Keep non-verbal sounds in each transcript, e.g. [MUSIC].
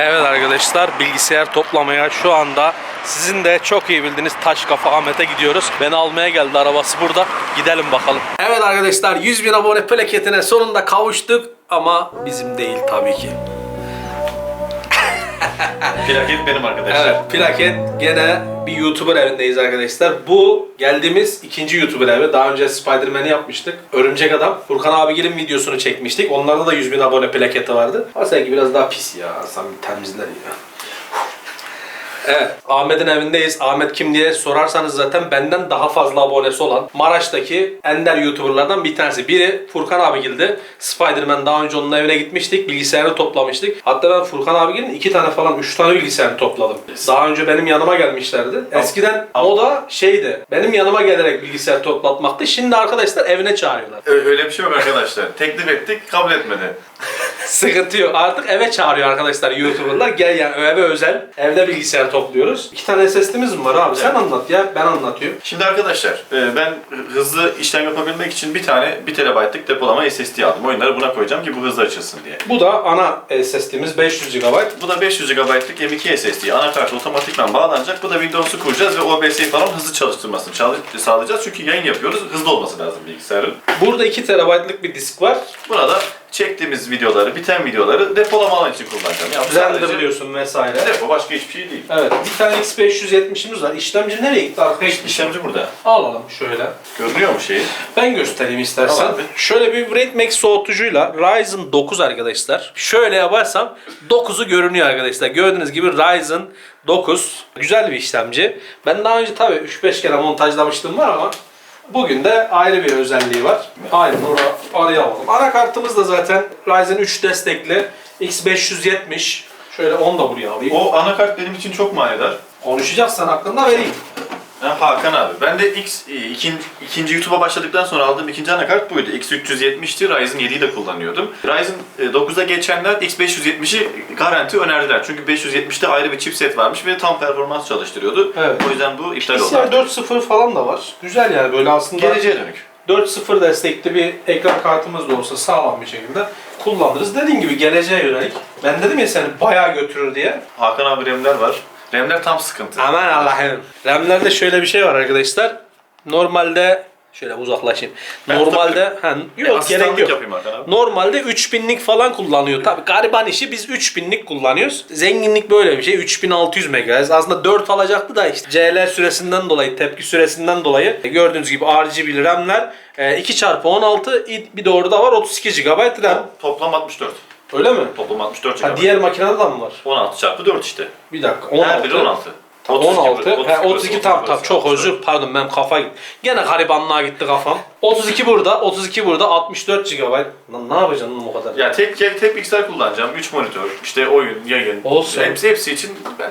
Evet arkadaşlar bilgisayar toplamaya şu anda sizin de çok iyi bildiğiniz taş kafa Ahmet'e gidiyoruz. Beni almaya geldi arabası burada. Gidelim bakalım. Evet arkadaşlar 100 bin abone plaketine sonunda kavuştuk ama bizim değil tabii ki. Plaket benim arkadaşlar. Evet plaket gene bir YouTuber evindeyiz arkadaşlar. Bu geldiğimiz ikinci YouTuber evi. Daha önce Spider-Man'i yapmıştık. Örümcek Adam. Furkan abigilin videosunu çekmiştik. Onlarda da 100 bin abone plaketi vardı. Ama sanki biraz daha pis ya. Sen bir temizler ya. Evet, Ahmet'in evindeyiz. Ahmet kim diye sorarsanız zaten benden daha fazla abonesi olan Maraş'taki ender YouTuber'lardan bir tanesi. Biri Furkan abigildi. Spider-Man daha önce onun evine gitmiştik. Bilgisayarını toplamıştık. Hatta ben Furkan abigilin iki tane falan, üç tane bilgisayarını topladım. Daha önce benim yanıma gelmişlerdi. Eskiden o da şeydi. Benim yanıma gelerek bilgisayar toplatmaktı. Şimdi arkadaşlar evine çağırıyorlar. Ö- Öyle bir şey yok arkadaşlar. Teklif ettik, kabul etmedi. [LAUGHS] Sıkıntı yok. Artık eve çağırıyor arkadaşlar YouTuber'lar. Gel yani eve özel. Evde bilgisayar topluyoruz. İki tane SSD'miz mi var abi? Sen anlat ya. Ben anlatıyorum. Şimdi arkadaşlar, e, ben hızlı işlem yapabilmek için bir tane 1 TB'lık depolama SSD aldım. Oyunları buna koyacağım ki bu hızlı açılsın diye. Bu da ana SSD'miz 500 GB. Bu da 500 GB'lık M.2 SSD. Anakart otomatikman bağlanacak. Bu da Windows'u kuracağız ve OBS'yi falan hızlı çalıştırmasını çalı- sağlayacağız. Çünkü yayın yapıyoruz. Hızlı olması lazım bilgisayarın. Burada 2 TB'lık bir disk var. Burada çektiğimiz videoları, biten videoları depolama alan için kullanacağım. Ya Renderlıyorsun vesaire. Depo başka hiçbir şey değil. Evet. Bir tane X570'imiz var. İşlemci nereye gitti arkadaşlar? İşlemci burada. Alalım şöyle. Görünüyor mu şeyi? Ben göstereyim istersen. Abi. Şöyle bir Radeon soğutucuyla Ryzen 9 arkadaşlar. Şöyle yaparsam 9'u görünüyor arkadaşlar. Gördüğünüz gibi Ryzen 9 güzel bir işlemci. Ben daha önce tabii 3-5 kere montajlamıştım var ama bugün de ayrı bir özelliği var. Aynen oraya arayalım. Anakartımız da zaten Ryzen 3 destekli X570. Şöyle 10 da buraya alayım. O anakart benim için çok manidar. Konuşacaksan hakkında vereyim. Ha, Hakan abi. Ben de X, e, ikin, ikinci YouTube'a başladıktan sonra aldığım ikinci anakart buydu. X370'ti. Ryzen 7'yi de kullanıyordum. Ryzen e, 9'a geçenler X570'i garanti önerdiler. Çünkü 570'te ayrı bir chipset varmış ve tam performans çalıştırıyordu. Evet. O yüzden bu iptal oldu. Artık. 4.0 falan da var. Güzel yani böyle aslında. Geleceğe dönük. 4.0 destekli bir ekran kartımız da olsa sağlam bir şekilde kullanırız. Dediğim gibi geleceğe yönelik. Ben dedim ya seni bayağı götürür diye. Hakan abi RAM'ler var. RAM'ler tam sıkıntı. Aman Allah'ım. RAM'lerde şöyle bir şey var arkadaşlar. Normalde şöyle uzaklaşayım. Ben Normalde ha, yok Asistanlık gerek yok. Normalde 3000'lik falan kullanıyor. Tabii gariban işi biz 3000'lik kullanıyoruz. Zenginlik böyle bir şey. 3600 MHz. Aslında 4 alacaktı da işte CL süresinden dolayı, tepki süresinden dolayı gördüğünüz gibi RGB RAM'ler 2 çarpı 16 bir de orada var 32 GB RAM. Toplam 64. Öyle mi? Toplam 64 Ha, GB. diğer makinede de mi var? 16 çarpı 4 işte. Bir dakika. 16. Her biri 16. 16. 32, He, 32 tam tam çok 34. özür pardon benim kafa gitti. Gene garibanlığa gitti kafam. 32 burada, 32 burada, 64 GB. Lan ne yapacaksın oğlum o kadar? Ya tek tek tek bilgisayar kullanacağım. 3 monitör, işte oyun, yayın. Olsun. Hepsi hepsi için ben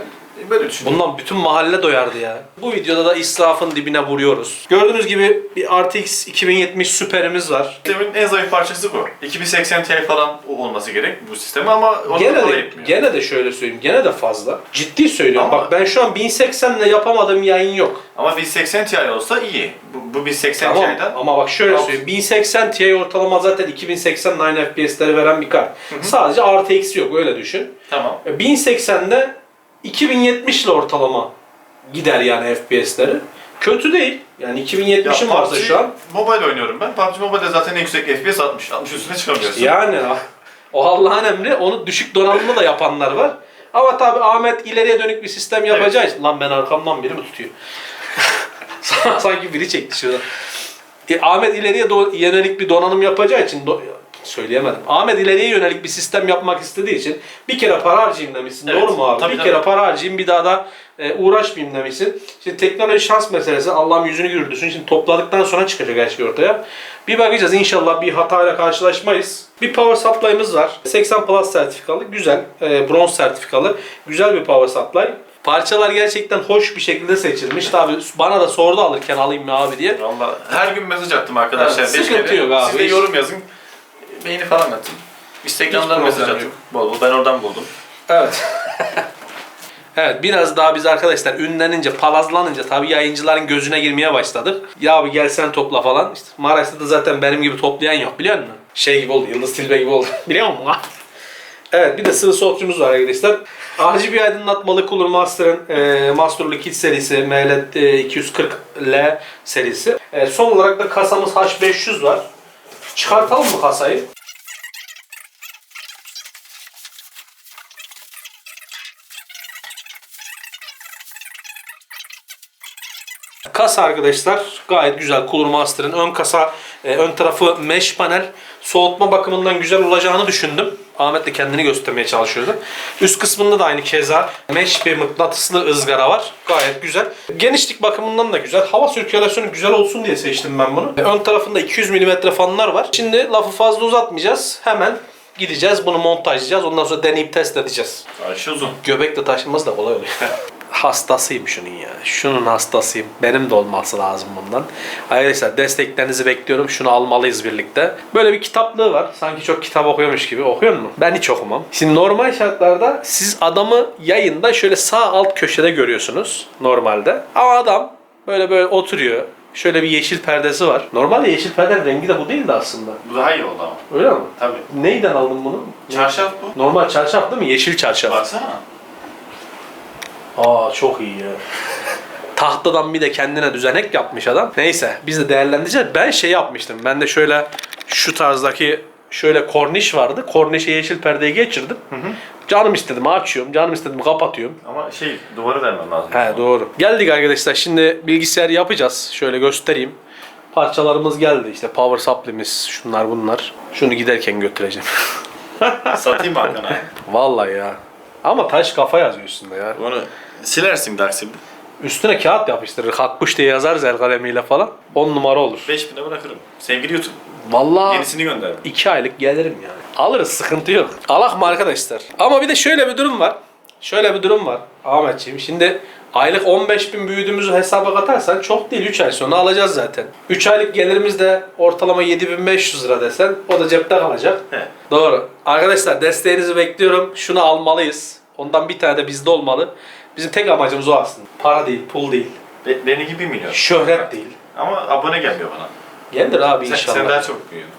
böyle düşünüyorum. Bundan bütün mahalle doyardı ya. Bu videoda da israfın dibine vuruyoruz. Gördüğünüz gibi bir RTX 2070 süperimiz var. Sistemin en zayıf parçası bu. 2080 Ti falan olması gerek bu sistemi ama onu Gene de, gene de şöyle söyleyeyim, gene de fazla. Ciddi söylüyorum. Ama- Bak ben şu an 1080 ile yapamadığım yayın yok. Ama 1080 Ti olsa iyi. Bu, bu 1080 Tamam Ti'den ama bak şöyle Alt- söyleyeyim. 1080 Ti ortalama zaten 2080 9 FPS'leri veren bir kart. Sadece RTX yok öyle düşün. tamam. 1080'de 2070 ile ortalama gider yani FPS'leri. Kötü değil. Yani 2070'im varsa PUBG şu an. Mobile oynuyorum ben. PUBG Mobile'de zaten en yüksek FPS 60. 60 üstüne çıkamıyorsun. Yani ah, o Allah'ın emri. Onu düşük donanımlı da yapanlar var. Ama tabi Ahmet ileriye dönük bir sistem yapacağı için. Lan ben arkamdan biri mi tutuyor? [LAUGHS] Sanki biri çekti şurada. E, Ahmet ileriye do- yönelik bir donanım yapacağı için do- söyleyemedim. Ahmet ileriye yönelik bir sistem yapmak istediği için bir kere para harcayayım demişsin. Evet, Doğru mu abi? tabii, bir tabii. kere para harcayayım bir daha da e, uğraşmayayım demişsin. Şimdi teknoloji şans meselesi. Allah'ım yüzünü güldürsün. Şimdi topladıktan sonra çıkacak her şey ortaya. Bir bakacağız inşallah bir hatayla karşılaşmayız. Bir power supply'ımız var. 80 plus sertifikalı. Güzel. E, bronz sertifikalı. Güzel bir power supply. Parçalar gerçekten hoş bir şekilde seçilmiş. Tabi bana da sordu alırken alayım mı abi diye. Valla her gün mesaj attım arkadaşlar. Evet, sıkıntı kere. yok abi. Siz de yorum yazın. Beğeni falan atın. Instagram'dan Hiç mesaj problem yok. Bol bol. Ben oradan buldum. Evet. [LAUGHS] evet biraz daha biz arkadaşlar ünlenince, palazlanınca tabii yayıncıların gözüne girmeye başladık. Ya abi gel sen topla falan. İşte Maraş'ta da zaten benim gibi toplayan yok biliyor musun? Şey gibi oldu, Yıldız Tilbe gibi oldu. [LAUGHS] biliyor musun? Evet bir de sıvı soğutucumuz var arkadaşlar. RGB aydınlatmalı Cooler Master'ın e, Master Liquid serisi MLED e, 240L serisi. E, son olarak da kasamız H500 var. Çıkartalım mı kasayı? Kasa arkadaşlar gayet güzel. Cooler Master'ın ön kasa, e, ön tarafı mesh panel. Soğutma bakımından güzel olacağını düşündüm. Ahmet de kendini göstermeye çalışıyordu. Üst kısmında da aynı keza mesh bir mıknatıslı ızgara var. Gayet güzel. Genişlik bakımından da güzel. Hava sirkülasyonu güzel olsun diye seçtim ben bunu. E, Ön tarafında 200 mm fanlar var. Şimdi lafı fazla uzatmayacağız. Hemen gideceğiz. Bunu montajlayacağız. Ondan sonra deneyip test edeceğiz. Aşı uzun. Göbekle taşınması da kolay oluyor. [LAUGHS] Hastasıyım şunun ya. Şunun hastasıyım. Benim de olması lazım bundan. Arkadaşlar desteklerinizi bekliyorum. Şunu almalıyız birlikte. Böyle bir kitaplığı var. Sanki çok kitap okuyormuş gibi. Okuyor musun? Ben hiç okumam. Şimdi normal şartlarda siz adamı yayında şöyle sağ alt köşede görüyorsunuz. Normalde. Ama adam böyle böyle oturuyor. Şöyle bir yeşil perdesi var. Normalde yeşil perdenin rengi de bu değildi aslında. Bu daha iyi oldu ama. Öyle mi? Tabii. Neyden aldın bunu? Çarşaf bu. Normal çarşaf değil mi? Yeşil çarşaf. Baksana. Aa çok iyi ya. Tahtadan bir de kendine düzenek yapmış adam. Neyse biz de değerlendireceğiz. Ben şey yapmıştım. Ben de şöyle şu tarzdaki şöyle korniş vardı. Kornişe yeşil perdeyi geçirdim. Canım istedim açıyorum. Canım istedim kapatıyorum. Ama şey duvarı vermem lazım. He doğru. Geldik arkadaşlar. Şimdi bilgisayar yapacağız. Şöyle göstereyim. Parçalarımız geldi. İşte power supply'miz, şunlar bunlar. Şunu giderken götüreceğim. [LAUGHS] Satayım mı Hakan abi? Vallahi ya. Ama taş kafa yazıyor üstünde ya. Onu silersin dersin. Üstüne kağıt yapıştırır. Hakkuş diye yazarız el kalemiyle falan. 10 numara olur. 5000'e bırakırım. Sevgili YouTube. Vallahi Yenisini gönder. 2 aylık gelirim yani. Alırız sıkıntı yok. Alak mı arkadaşlar? Ama bir de şöyle bir durum var. Şöyle bir durum var Ahmetciğim. Şimdi aylık 15 bin büyüdüğümüzü hesaba katarsan çok değil 3 ay sonra alacağız zaten. 3 aylık gelirimiz de ortalama 7500 lira desen o da cepte kalacak. He. Doğru. Arkadaşlar desteğinizi bekliyorum. Şunu almalıyız. Ondan bir tane de bizde olmalı. Bizim tek amacımız o aslında. Para değil, pul değil, Be- Benimki 1 milyon. şöhret değil. Ama abone gelmiyor bana. Gelir abi Sen, inşallah. sen daha çok büyüyorsun.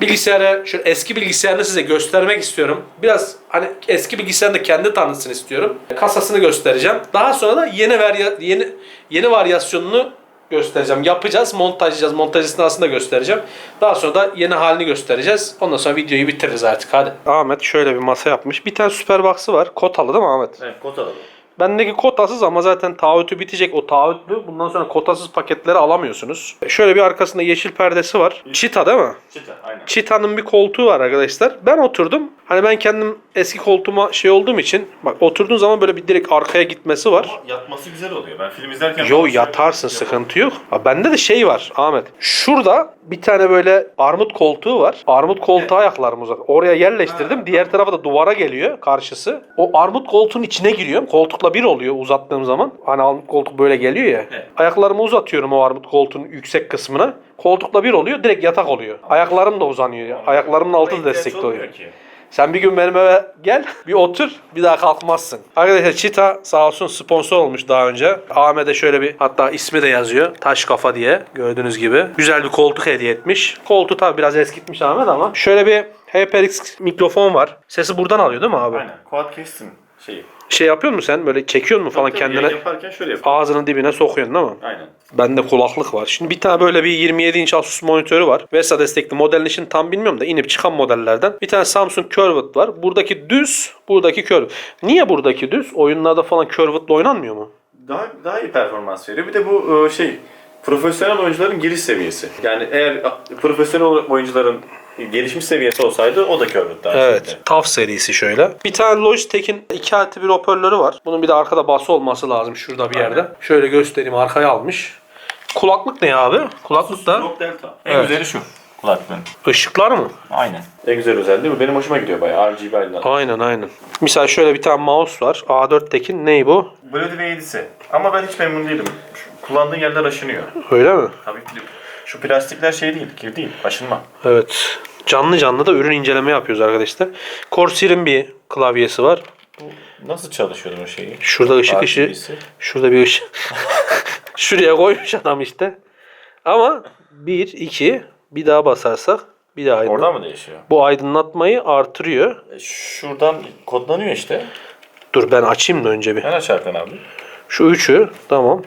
Bilgisayarı, şu eski bilgisayarını size göstermek istiyorum. Biraz hani eski bilgisayarını da kendi tanıtsın istiyorum. Kasasını göstereceğim. Daha sonra da yeni varya, yeni yeni varyasyonunu göstereceğim. Yapacağız, montajlayacağız. Montaj esnasında göstereceğim. Daha sonra da yeni halini göstereceğiz. Ondan sonra videoyu bitiririz artık hadi. Ahmet şöyle bir masa yapmış. Bir tane Superbox'ı var. Kotalı değil mi Ahmet? Evet kod alalım. Bendeki kotasız ama zaten taahhütü bitecek. O taahhütlü. Bundan sonra kotasız paketleri alamıyorsunuz. Şöyle bir arkasında yeşil perdesi var. Çita değil mi? Çita aynen. Çita'nın bir koltuğu var arkadaşlar. Ben oturdum. Hani ben kendim eski koltuğuma şey olduğum için bak oturduğun zaman böyle bir direkt arkaya gitmesi var. Ama yatması güzel oluyor. Ben film izlerken... Yo yatarsın sıkıntı yok. Ha, bende de şey var Ahmet. Şurada bir tane böyle armut koltuğu var. Armut koltuğa ayaklarım uzak. Oraya yerleştirdim. Diğer tarafa da duvara geliyor karşısı. O armut koltuğun içine giriyorum. Koltukla bir oluyor uzattığım zaman. Hani armut koltuk böyle geliyor ya. Evet. Ayaklarımı uzatıyorum o armut koltuğun yüksek kısmına. Koltukla bir oluyor. Direkt yatak oluyor. Ayaklarım da uzanıyor. Ayaklarımın altı da destekli oluyor. ki. Sen bir gün benim eve gel, bir otur, bir daha kalkmazsın. Arkadaşlar Çita sağ olsun sponsor olmuş daha önce. Ahmet'e şöyle bir, hatta ismi de yazıyor. Taş kafa diye gördüğünüz gibi. Güzel bir koltuk hediye etmiş. Koltuğu tabi biraz eskitmiş Ahmet ama. Şöyle bir HyperX mikrofon var. Sesi buradan alıyor değil mi abi? Aynen. Quad kestin şeyi. Şey yapıyor musun sen? Böyle çekiyor musun falan Tabii, kendine? yayın yaparken şöyle yap. Ağzının dibine sokuyorsun değil mi? Aynen. Bende kulaklık var. Şimdi bir tane böyle bir 27 inç Asus monitörü var. VESA destekli modelin için tam bilmiyorum da inip çıkan modellerden. Bir tane Samsung Curved var. Buradaki düz, buradaki curved. Niye buradaki düz? Oyunlarda falan Curved'la oynanmıyor mu? Daha daha iyi performans veriyor. Bir de bu e, şey profesyonel oyuncuların giriş seviyesi. Yani eğer profesyonel oyuncuların gelişmiş seviyesi olsaydı o da daha Evet. TAF serisi şöyle. Bir tane Logitech'in 2 artı bir hoparlörü var. Bunun bir de arkada bası olması lazım şurada bir yerde. Şöyle göstereyim arkaya almış. Kulaklık ne abi? Kulaklık da Rock Delta. En Evet. güzeli şu kulaklığın. ışıklar mı? Aynen. En güzel özelliği bu. Benim hoşuma gidiyor bayağı RGB aydınlatma. Aynen aynen. Misal şöyle bir tane mouse var. A4'tekin ney bu? Bloody V7'si. Ama ben hiç memnun değilim. Şu kullandığın yerler aşınıyor. Öyle mi? Tabii ki şu plastikler şey değil, kir değil, aşınma. Evet. Canlı canlı da ürün inceleme yapıyoruz arkadaşlar. Corsair'in bir klavyesi var. Nasıl çalışıyordu o şeyi? Şurada ışık ışığı. Şurada bir ışık. [LAUGHS] Şuraya koymuş adam işte. Ama bir, iki, bir daha basarsak Bir de aydınlat. Oradan mı değişiyor? Bu aydınlatmayı artırıyor. E, Şuradan kodlanıyor işte. Dur ben açayım da önce bir. Ben aç Hakan abi. Şu üçü tamam.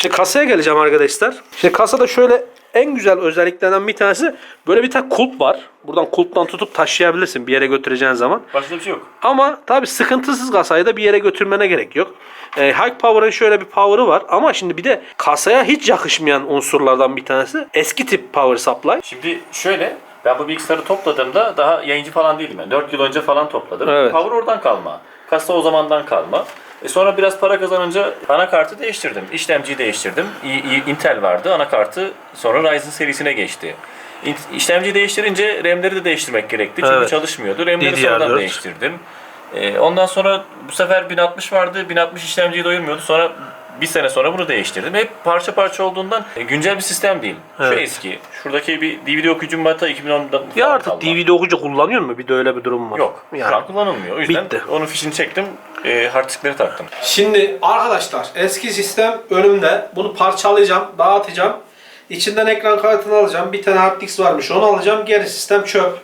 Şimdi kasaya geleceğim arkadaşlar. Şimdi kasada şöyle en güzel özelliklerinden bir tanesi böyle bir tane kulp var. Buradan kulptan tutup taşıyabilirsin bir yere götüreceğin zaman. Başka bir şey yok. Ama tabi sıkıntısız kasayı da bir yere götürmene gerek yok. E, Hike Power'ın şöyle bir power'ı var ama şimdi bir de kasaya hiç yakışmayan unsurlardan bir tanesi eski tip power supply. Şimdi şöyle ben bu bilgisayarı topladığımda daha yayıncı falan değilim ben. 4 yıl önce falan topladım. Evet. Power oradan kalma. Kasa o zamandan kalma. E sonra biraz para kazanınca anakartı değiştirdim. İşlemciyi değiştirdim. İ- İ- Intel vardı. Anakartı sonra Ryzen serisine geçti. İşlemciyi değiştirince RAM'leri de değiştirmek gerekti. Çünkü Evet. çalışmıyordu. RAM'leri DDR4. sonradan değiştirdim. E, ondan sonra bu sefer 1060 vardı. 1060 işlemciyi doyurmuyordu. Sonra bir sene sonra bunu değiştirdim. Hep parça parça olduğundan e, güncel bir sistem değil. Şu Evet. eski. Şuradaki bir DVD okuyucum var ta 2010'da Ya falan artık kalma. DVD okuyucu kullanıyor mu? Bir de öyle bir durum var. Yok. Şu Yani. an kullanılmıyor. O yüzden Bitti. onun fişini çektim. E, hard diskleri taktım. Şimdi arkadaşlar eski sistem önümde. Bunu parçalayacağım, dağıtacağım. İçinden ekran kartını alacağım. Bir tane hard disk varmış onu alacağım. Geri sistem çöp.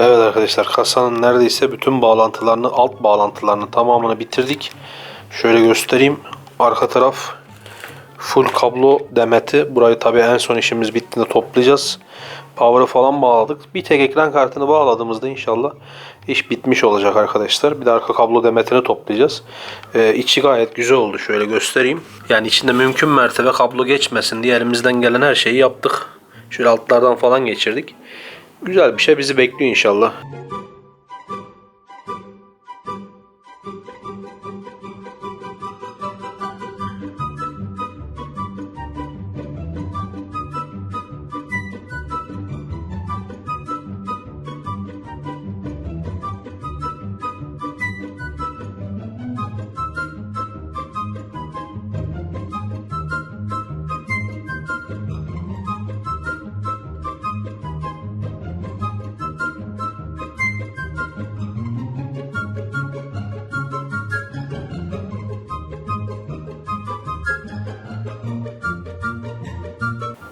Evet arkadaşlar kasanın neredeyse bütün bağlantılarını, alt bağlantılarını tamamını bitirdik. Şöyle göstereyim. Arka taraf full kablo demeti. Burayı tabii en son işimiz bittiğinde toplayacağız. Power'ı falan bağladık. Bir tek ekran kartını bağladığımızda inşallah iş bitmiş olacak arkadaşlar. Bir de arka kablo demetini toplayacağız. Ee, içi gayet güzel oldu. Şöyle göstereyim. Yani içinde mümkün mertebe kablo geçmesin diye elimizden gelen her şeyi yaptık. Şöyle altlardan falan geçirdik. Güzel bir şey bizi bekliyor inşallah.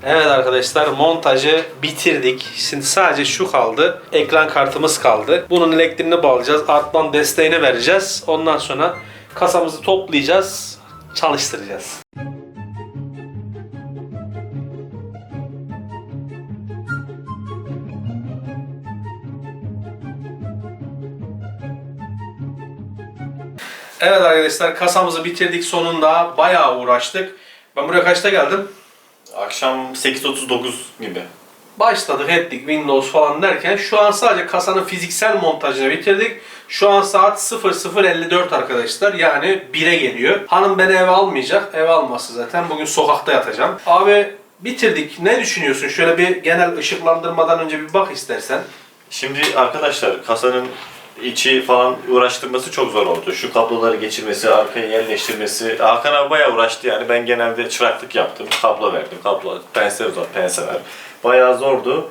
Evet arkadaşlar montajı bitirdik. Şimdi sadece şu kaldı. Ekran kartımız kaldı. Bunun elektriğini bağlayacağız. Artman desteğini vereceğiz. Ondan sonra kasamızı toplayacağız. Çalıştıracağız. Evet arkadaşlar kasamızı bitirdik sonunda bayağı uğraştık. Ben buraya kaçta geldim? Akşam 8.39 gibi. Başladık ettik Windows falan derken şu an sadece kasanın fiziksel montajını bitirdik. Şu an saat 00.54 arkadaşlar yani 1'e geliyor. Hanım beni eve almayacak. Eve alması zaten. Bugün sokakta yatacağım. Abi bitirdik. Ne düşünüyorsun? Şöyle bir genel ışıklandırmadan önce bir bak istersen. Şimdi arkadaşlar kasanın içi falan uğraştırması çok zor oldu. Şu kabloları geçirmesi, arkaya yerleştirmesi. Hakan abi bayağı uğraştı yani. Ben genelde çıraklık yaptım. Kablo verdim. Kablo, pense uzat, pense ver. Bayağı zordu.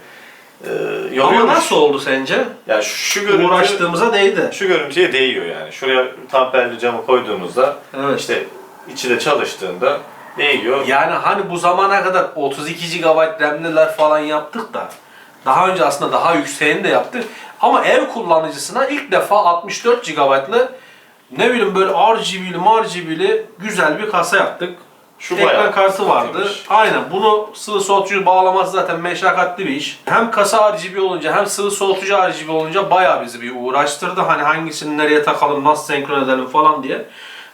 Ee, Ama nasıl oldu sence? Yani şu, şu görüntü, Uğraştığımıza değdi. şu görüntüye değiyor yani. Şuraya tamperli camı koyduğumuzda Evet. işte içi de çalıştığında değiyor. Yani hani bu zamana kadar 32 GB RAM'liler falan yaptık da daha önce aslında daha yükseğini de yaptık. Ama ev kullanıcısına ilk defa 64 GB'lı ne bileyim böyle RGB'li RGB'li güzel bir kasa yaptık. Şu Ekran kartı vardı. Aynen bunu sıvı soğutucu bağlaması zaten meşakkatli bir iş. Hem kasa RGB olunca hem sıvı soğutucu RGB olunca bayağı bizi bir uğraştırdı. Hani hangisini nereye takalım, nasıl senkron edelim falan diye.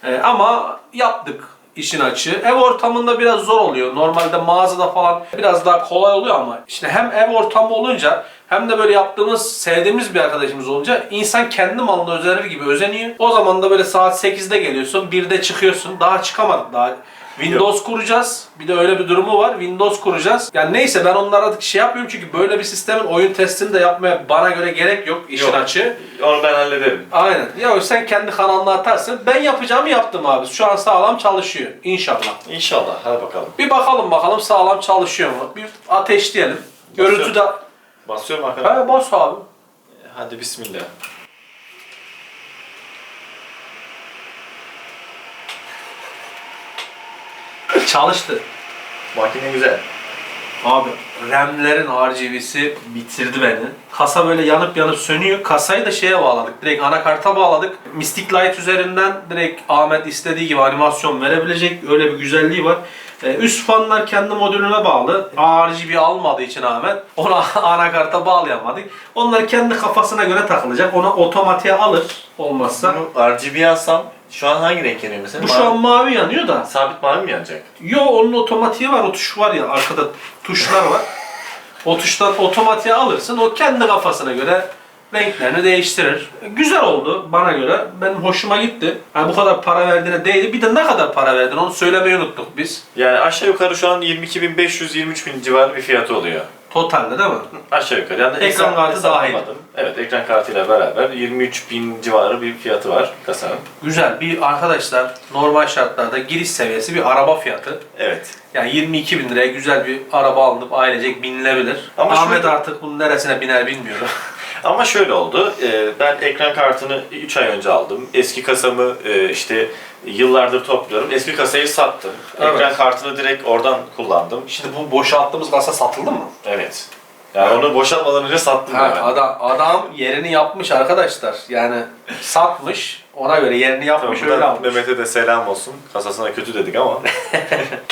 Ee, ama yaptık işin açığı. Ev ortamında biraz zor oluyor. Normalde mağazada falan biraz daha kolay oluyor ama işte hem ev ortamı olunca hem de böyle yaptığımız, sevdiğimiz bir arkadaşımız olunca insan kendi malına özenir gibi özeniyor. O zaman da böyle saat 8'de geliyorsun, 1'de çıkıyorsun. Daha çıkamadık daha. Windows kuracağız. Bir de öyle bir durumu var. Windows kuracağız. Yani neyse ben onlara artık şey yapmıyorum çünkü böyle bir sistemin oyun testini de yapmaya bana göre gerek yok işin Yok. açığı. Onu ben hallederim. Aynen. Ya sen kendi kanalına atarsın. Ben yapacağımı yaptım abi. Şu an sağlam çalışıyor. İnşallah. İnşallah. Hadi bakalım. Bir bakalım bakalım sağlam çalışıyor mu? Bir ateşleyelim. Görüntü de... Basıyorum Hakan. Ha, bas abi. Hadi bismillah. Çalıştı. Makine güzel. Abi RAM'lerin RGB'si bitirdi beni. Kasa böyle yanıp yanıp sönüyor. Kasayı da şeye bağladık. Direkt anakarta bağladık. Mystic Light üzerinden direkt Ahmet istediği gibi animasyon verebilecek. Öyle bir güzelliği var. Ee, üst fanlar kendi modülüne bağlı. RGB almadığı için Ahmet ona [LAUGHS] anakarta bağlayamadık. Onlar kendi kafasına göre takılacak. Ona otomatiğe alır olmazsa. Bunu alsam şu an hangi renk yanıyor mesela? Bu şu an mavi yanıyor da. sabit mavi mi yanacak? Yo onun otomatiği var. O tuş var ya arkada tuşlar var. O tuştan otomatiğe alırsın. O kendi kafasına göre renklerini değiştirir. Güzel oldu bana göre. Benim hoşuma gitti. Yani bu kadar para verdiğine değdi. Bir de ne kadar para verdin onu söylemeyi unuttuk biz. Yani aşağı yukarı şu an 22.500-23.000 civarı bir fiyatı oluyor. Totalde değil mi? Aşağı yukarı. Yani Ekran hesap- kartı hesaplamadım. dahil. Evet ekran kartıyla beraber 23.000 civarı bir fiyatı var kasanın. Güzel bir arkadaşlar normal şartlarda giriş seviyesi bir araba fiyatı. Evet. Yani 22 bin liraya güzel bir araba alınıp ailecek binilebilir. Ama Ahmet şöyle- artık bunun neresine biner bilmiyorum. [LAUGHS] Ama şöyle oldu. e, Ben ekran kartını 3 ay önce aldım. Eski kasamı e, işte yıllardır topluyorum. Eski kasayı sattım. Evet. Ekran kartını direkt oradan kullandım. Şimdi bu boşalttığımız kasa satıldı mı? Evet. Yani onu boşaltmadan önce sattım Ha, ben. adam adam yerini yapmış arkadaşlar. Yani satmış. Ona göre yerini yapmış Tamam, öyle almış. Mehmet'e de selam olsun. Kasasına kötü dedik ama. [LAUGHS]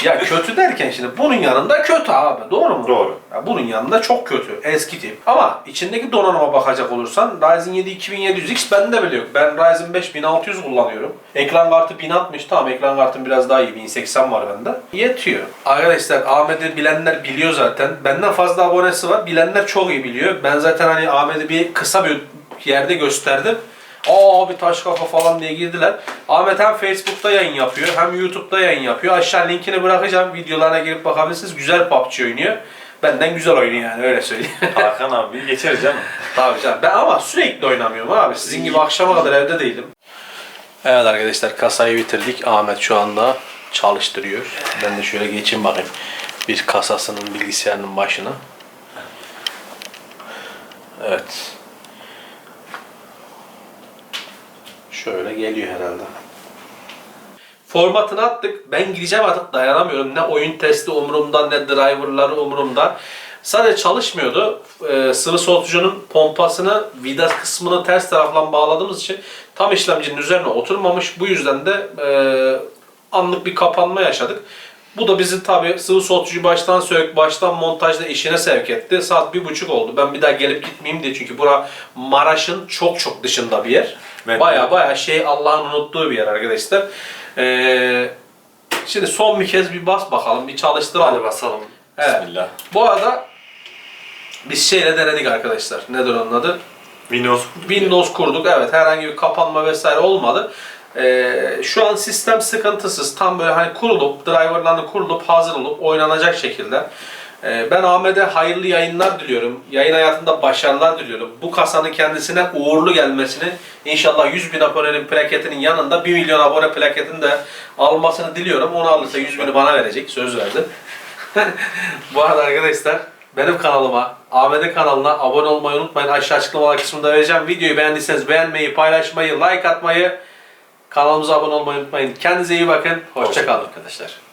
Ya kötü derken şimdi bunun yanında kötü abi. Doğru mu? Doğru. Ya bunun yanında çok kötü. Eski tip. Ama içindeki donanıma bakacak olursan Ryzen 7 2700X bende bile yok. Ben Ryzen 5 1600 kullanıyorum. Ekran kartı 1060. Tamam ekran kartım biraz daha iyi. 1080 var bende. Yetiyor. Arkadaşlar Ahmet'i bilenler biliyor zaten. Benden fazla abonesi var. Bilenler çok iyi biliyor. Ben zaten hani Ahmet'i bir kısa bir yerde gösterdim. Aa bir taş kafa falan diye girdiler. Ahmet hem Facebook'ta yayın yapıyor hem YouTube'da yayın yapıyor. Aşağı linkini bırakacağım. Videolarına girip bakabilirsiniz. Güzel PUBG oynuyor. Benden güzel oynuyor yani öyle söyleyeyim. [LAUGHS] Hakan abi geçeriz canım. Tabii canım. Ben ama sürekli oynamıyorum abi. Sizin gibi akşama kadar evde değilim. Evet arkadaşlar kasayı bitirdik. Ahmet şu anda çalıştırıyor. Ben de şöyle geçeyim bakayım. Bir kasasının bilgisayarının başına. Evet. Şöyle geliyor herhalde. Formatını attık. Ben gideceğim artık dayanamıyorum. Ne oyun testi umurumda ne driverları umurumda. Sadece çalışmıyordu. Ee, sıvı soğutucunun pompasını vida kısmını ters taraftan bağladığımız için tam işlemcinin üzerine oturmamış. Bu yüzden de e, anlık bir kapanma yaşadık. Bu da bizi tabii sıvı soğutucuyu baştan sök, baştan montajla işine sevk etti. Saat bir buçuk oldu. Ben bir daha gelip gitmeyeyim diye çünkü bura Maraş'ın çok çok dışında bir yer. Evet. Baya baya şey Allah'ın unuttuğu bir yer arkadaşlar. Ee, şimdi son bir kez bir bas bakalım, bir çalıştıralım. Hadi basalım. Evet. Bismillah. Bu arada biz şeyle denedik arkadaşlar. Nedir onun adı? Windows. Windows kurduk. Evet herhangi bir kapanma vesaire olmadı. Ee, şu an sistem sıkıntısız. Tam böyle hani kurulup, driverlarını kurulup hazır olup oynanacak şekilde. Ee, ben Ahmet'e hayırlı yayınlar diliyorum. Yayın hayatında başarılar diliyorum. Bu kasanın kendisine uğurlu gelmesini inşallah 100 bin abonenin plaketinin yanında 1 milyon abone plaketini de almasını diliyorum. Onu alırsa 100 bini bana verecek. Söz verdi. [LAUGHS] Bu arada arkadaşlar benim kanalıma, Ahmet'in kanalına abone olmayı unutmayın. Aşağı açıklamalar kısmında vereceğim. Videoyu beğendiyseniz beğenmeyi, paylaşmayı, like atmayı, kanalımıza abone olmayı unutmayın. Kendinize iyi bakın. Hoşçakalın arkadaşlar.